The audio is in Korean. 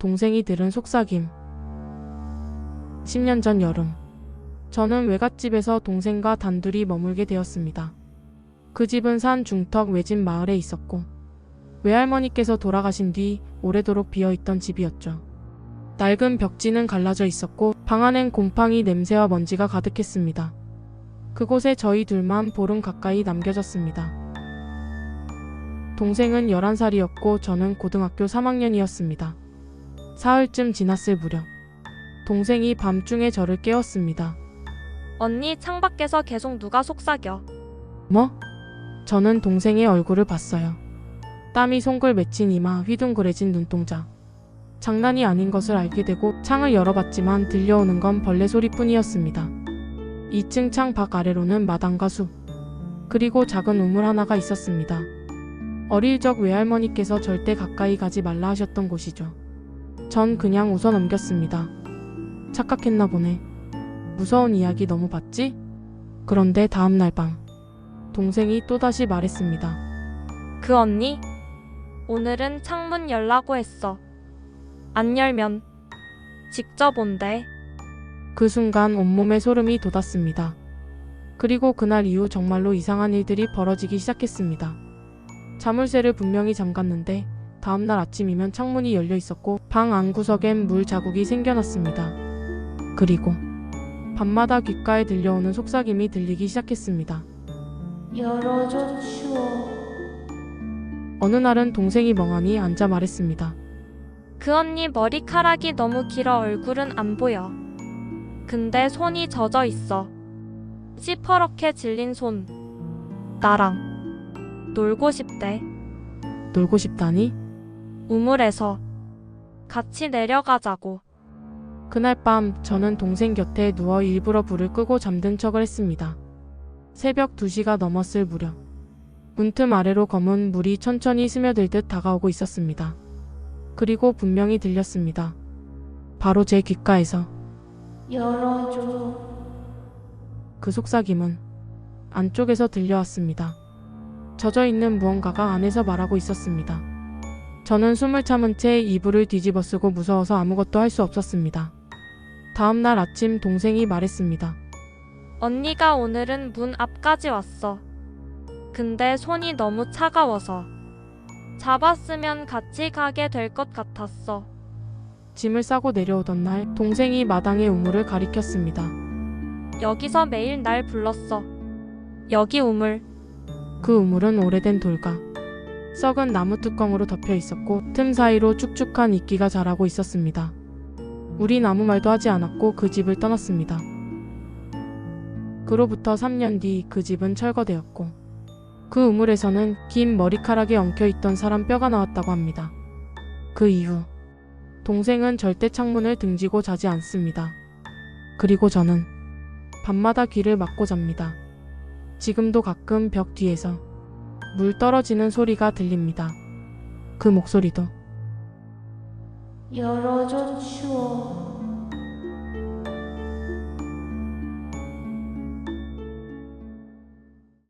동생이 들은 속삭임. 10년 전 여름. 저는 외갓집에서 동생과 단둘이 머물게 되었습니다. 그 집은 산 중턱 외진 마을에 있었고, 외할머니께서 돌아가신 뒤 오래도록 비어있던 집이었죠. 낡은 벽지는 갈라져 있었고, 방 안엔 곰팡이 냄새와 먼지가 가득했습니다. 그곳에 저희 둘만 보름 가까이 남겨졌습니다. 동생은 11살이었고 저는 고등학교 3학년이었습니다. 사흘쯤 지났을 무렵 동생이 밤중에 저를 깨웠습니다. 언니 창밖에서 계속 누가 속삭여. 뭐? 저는 동생의 얼굴을 봤어요. 땀이 송글 맺힌 이마, 휘둥그레진 눈동자. 장난이 아닌 것을 알게 되고 창을 열어봤지만 들려오는 건 벌레 소리뿐이었습니다. 2층 창 밖 아래로는 마당과 숲, 그리고 작은 우물 하나가 있었습니다. 어릴 적 외할머니께서 절대 가까이 가지 말라 하셨던 곳이죠. 전 그냥 웃어 넘겼습니다. 착각했나 보네. 무서운 이야기 너무 봤지? 그런데 다음날 밤, 동생이 또다시 말했습니다. 그 언니? 오늘은 창문 열라고 했어. 안 열면 직접 온대. 그 순간 온몸에 소름이 돋았습니다. 그리고 그날 이후 정말로 이상한 일들이 벌어지기 시작했습니다. 자물쇠를 분명히 잠갔는데 다음날 아침이면 창문이 열려 있었고 방 안구석엔 물 자국이 생겨났습니다. 그리고 밤마다 귓가에 들려오는 속삭임이 들리기 시작했습니다. 열어줘 추워 어느 날은 동생이 멍하니 앉아 말했습니다. 그 언니 머리카락이 너무 길어 얼굴은 안 보여. 근데 손이 젖어 있어. 시퍼렇게 질린 손. 나랑 놀고 싶대. 놀고 싶다니? 우물에서 같이 내려가자고. 그날 밤 저는 동생 곁에 누워 일부러 불을 끄고 잠든 척을 했습니다. 새벽 2시가 넘었을 무렵 문틈 아래로 검은 물이 천천히 스며들 듯 다가오고 있었습니다. 그리고 분명히 들렸습니다. 바로 제 귓가에서 열어줘 그 속삭임은 안쪽에서 들려왔습니다. 젖어 있는 무언가가 안에서 말하고 있었습니다. 저는 숨을 참은 채 이불을 뒤집어 쓰고 무서워서 아무것도 할 수 없었습니다. 다음 날 아침 동생이 말했습니다. 언니가 오늘은 문 앞까지 왔어. 근데 손이 너무 차가워서 잡았으면 같이 가게 될 것 같았어. 짐을 싸고 내려오던 날 동생이 마당의 우물을 가리켰습니다. 여기서 매일 날 불렀어. 여기 우물. 그 우물은 오래된 돌과 썩은 나무 뚜껑으로 덮여 있었고 틈 사이로 축축한 이끼가 자라고 있었습니다. 우린 아무 말도 하지 않았고 그 집을 떠났습니다. 그로부터 3년 뒤 그 집은 철거되었고 그 우물에서는 긴 머리카락에 엉켜 있던 사람 뼈가 나왔다고 합니다. 그 이후 동생은 절대 창문을 등지고 자지 않습니다. 그리고 저는 밤마다 귀를 막고 잡니다. 지금도 가끔 벽 뒤에서 물 떨어지는 소리가 들립니다. 그 목소리도 열어줘 추워